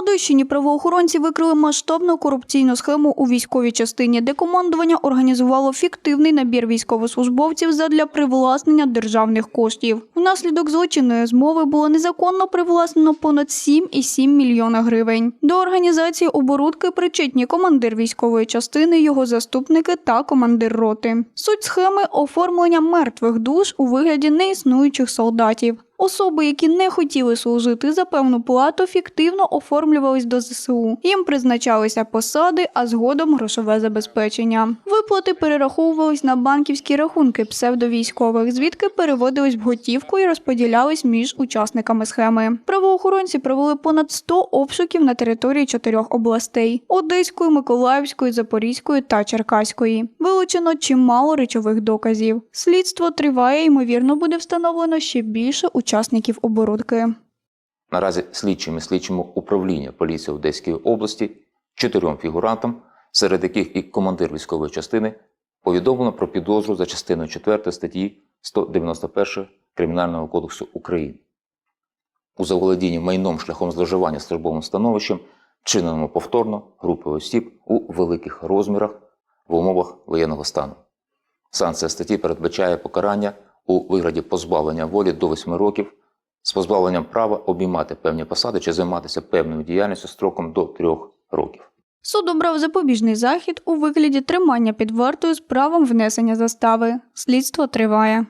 Радойщині правоохоронці викрили масштабну корупційну схему у військовій частині, де командування організувало фіктивний набір військовослужбовців задля привласнення державних коштів. Внаслідок злочинної змови було незаконно привласнено понад 7,7 мільйона гривень. До організації оборудки причетні командир військової частини, його заступники та командир роти. Суть схеми оформлення мертвих душ у вигляді неіснуючих солдатів. Особи, які не хотіли служити за певну плату, фіктивно оформлювались до ЗСУ. Їм призначалися посади, а згодом грошове забезпечення. Виплати перераховувались на банківські рахунки псевдовійськових, звідки переводились в готівку і розподілялись між учасниками схеми. Правоохоронці провели понад 100 обшуків на території чотирьох областей: Одеської, Миколаївської, Запорізької та Черкаської. Вилучено чимало речових доказів. Слідство триває, ймовірно, буде встановлено ще більше учасників оборудки. Наразі слідчими слідчому управління поліції Одеської області чотирьом фігурантам, серед яких і командир військової частини, повідомлено про підозру за частиною 4 статті 191 Кримінального кодексу України. У заволодінні майном шляхом зловживання службовим становищем, вчиненому повторно групою осіб у великих розмірах в умовах воєнного стану. Санкція статті передбачає покарання у вигляді позбавлення волі до 8 років з позбавленням права обіймати певні посади чи займатися певною діяльністю строком до 3 років. Суд обрав запобіжний захід у вигляді тримання під вартою з правом внесення застави. Слідство триває.